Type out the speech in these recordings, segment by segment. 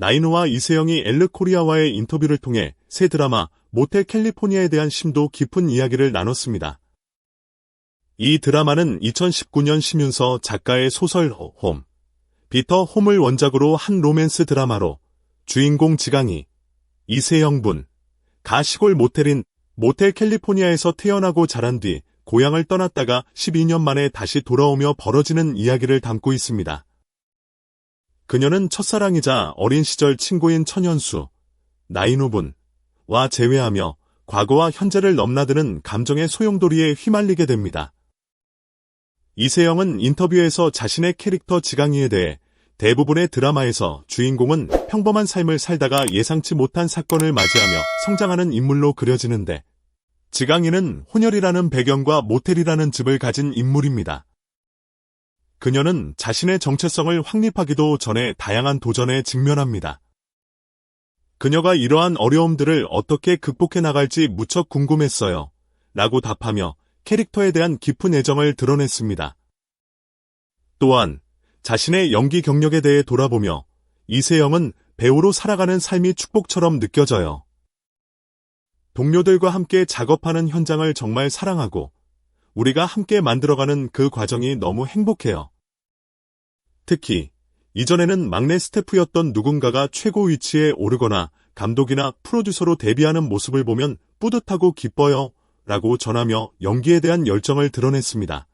나인우와 이세영이 엘르 코리아와의 인터뷰를 통해 새 드라마 모텔 캘리포니아에 대한 심도 깊은 이야기를 나눴습니다. 이 드라마는 2019년 심윤서 작가의 소설 홈, 비터 홈을 원작으로 한 로맨스 드라마로 주인공 지강이 이세영 분, 가시골 모텔인 모텔 캘리포니아에서 태어나고 자란 뒤 고향을 떠났다가 12년 만에 다시 돌아오며 벌어지는 이야기를 담고 있습니다. 그녀는 첫사랑이자 어린 시절 친구인 천연수, 나인우분와 재회하며 과거와 현재를 넘나드는 감정의 소용돌이에 휘말리게 됩니다. 이세영은 인터뷰에서 자신의 캐릭터 지강이에 대해 대부분의 드라마에서 주인공은 평범한 삶을 살다가 예상치 못한 사건을 맞이하며 성장하는 인물로 그려지는데 지강이는 혼혈이라는 배경과 모텔이라는 집을 가진 인물입니다. 그녀는 자신의 정체성을 확립하기도 전에 다양한 도전에 직면합니다. 그녀가 이러한 어려움들을 어떻게 극복해 나갈지 무척 궁금했어요. 라고 답하며 캐릭터에 대한 깊은 애정을 드러냈습니다. 또한 자신의 연기 경력에 대해 돌아보며 이세영은 배우로 살아가는 삶이 축복처럼 느껴져요. 동료들과 함께 작업하는 현장을 정말 사랑하고 우리가 함께 만들어가는 그 과정이 너무 행복해요. 특히 이전에는 막내 스태프였던 누군가가 최고 위치에 오르거나 감독이나 프로듀서로 데뷔하는 모습을 보면 뿌듯하고 기뻐요 라고 전하며 연기에 대한 열정을 드러냈습니다.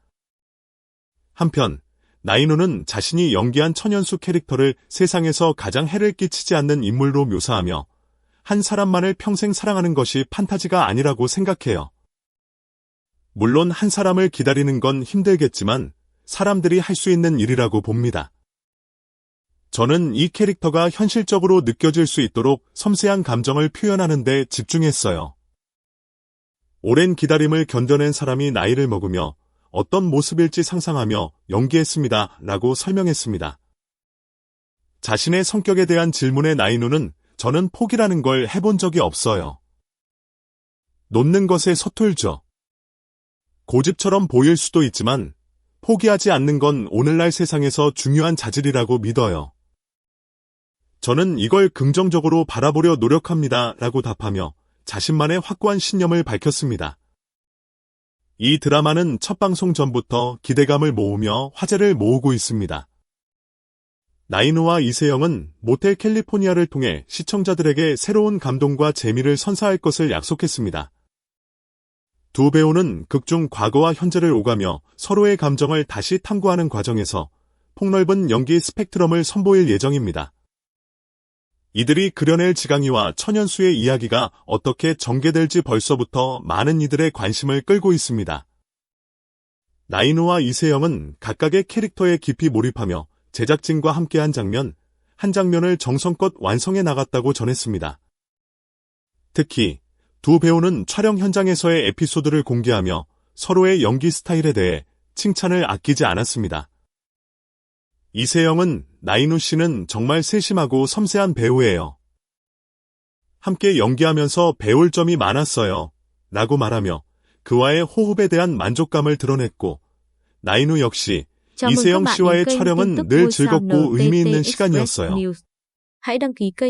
한편 나인우는 자신이 연기한 천연수 캐릭터를 세상에서 가장 해를 끼치지 않는 인물로 묘사하며 한 사람만을 평생 사랑하는 것이 판타지가 아니라고 생각해요. 물론 한 사람을 기다리는 건 힘들겠지만 사람들이 할 수 있는 일이라고 봅니다. 저는 이 캐릭터가 현실적으로 느껴질 수 있도록 섬세한 감정을 표현하는 데 집중했어요. 오랜 기다림을 견뎌낸 사람이 나이를 먹으며 어떤 모습일지 상상하며 연기했습니다. 라고 설명했습니다. 자신의 성격에 대한 질문에 나이누는 저는 포기라는 걸 해본 적이 없어요. 놓는 것에 서툴죠. 고집처럼 보일 수도 있지만 포기하지 않는 건 오늘날 세상에서 중요한 자질이라고 믿어요. 저는 이걸 긍정적으로 바라보려 노력합니다. 라고 답하며 자신만의 확고한 신념을 밝혔습니다. 이 드라마는 첫 방송 전부터 기대감을 모으며 화제를 모으고 있습니다. 나인우와 이세영은 모텔 캘리포니아를 통해 시청자들에게 새로운 감동과 재미를 선사할 것을 약속했습니다. 두 배우는 극중 과거와 현재를 오가며 서로의 감정을 다시 탐구하는 과정에서 폭넓은 연기 스펙트럼을 선보일 예정입니다. 이들이 그려낼 지강이와 천연수의 이야기가 어떻게 전개될지 벌써부터 많은 이들의 관심을 끌고 있습니다. 나인우와 이세영은 각각의 캐릭터에 깊이 몰입하며 제작진과 함께한 장면, 한 장면을 정성껏 완성해 나갔다고 전했습니다. 특히 두 배우는 촬영 현장에서의 에피소드를 공개하며 서로의 연기 스타일에 대해 칭찬을 아끼지 않았습니다. 이세영은 나인우 씨는 정말 세심하고 섬세한 배우예요. 함께 연기하면서 배울 점이 많았어요. 라고 말하며 그와의 호흡에 대한 만족감을 드러냈고 나인우 역시 이세영 씨와의 촬영은 늘 즐겁고 의미 있는 시간이었어요.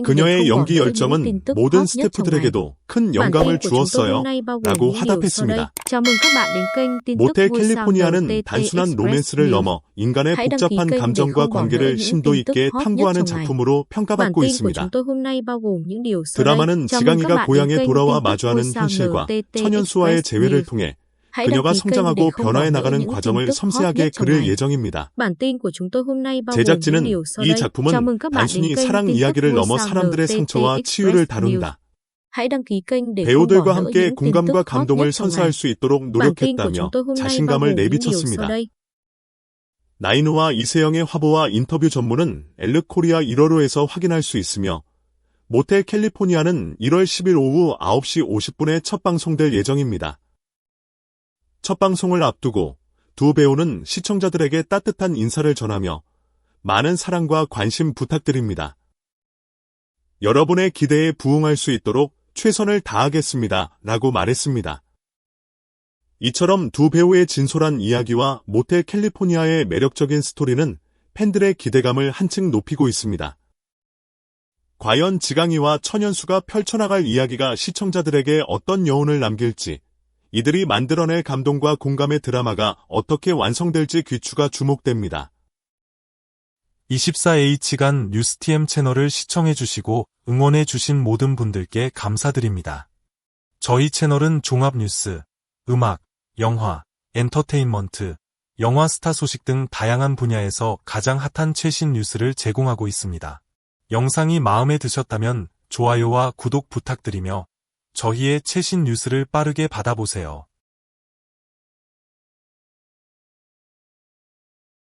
그녀의 연기 열정은 모든 스태프들에게도 큰 영감을 주었어요. 라고 화답했습니다. 모텔 캘리포니아는 단순한 로맨스를 넘어 인간의 복잡한 감정과 관계를 심도 있게 탐구하는 작품으로 평가받고 있습니다. 드라마는 지강이가 고향에 돌아와 마주하는 현실과 천연수와의 재회를 통해 그녀가 성장하고 변화해 나가는 과정을 섬세하게 그릴 예정입니다. 제작진은 이 작품은 단순히 사랑 이야기를 넘어 사람들의 상처와 치유를 다룬다. 배우들과 함께 공감과 감동을 선사할 수 있도록 노력했다며 자신감을 내비쳤습니다. 나인우와 이세영의 화보와 인터뷰 전문은 엘르코리아 1월호에서 확인할 수 있으며 모텔 캘리포니아는 1월 10일 오후 9시 50분에 첫 방송될 예정입니다. 첫 방송을 앞두고 두 배우는 시청자들에게 따뜻한 인사를 전하며 많은 사랑과 관심 부탁드립니다. 여러분의 기대에 부응할 수 있도록 최선을 다하겠습니다. 라고 말했습니다. 이처럼 두 배우의 진솔한 이야기와 모텔 캘리포니아의 매력적인 스토리는 팬들의 기대감을 한층 높이고 있습니다. 과연 지강이와 천연수가 펼쳐나갈 이야기가 시청자들에게 어떤 여운을 남길지, 이들이 만들어낼 감동과 공감의 드라마가 어떻게 완성될지 귀추가 주목됩니다. 24H간 뉴스TM 채널을 시청해주시고 응원해주신 모든 분들께 감사드립니다. 저희 채널은 종합 뉴스, 음악, 영화, 엔터테인먼트, 영화 스타 소식 등 다양한 분야에서 가장 핫한 최신 뉴스를 제공하고 있습니다. 영상이 마음에 드셨다면 좋아요와 구독 부탁드리며 저희의 최신 뉴스를 빠르게 받아보세요.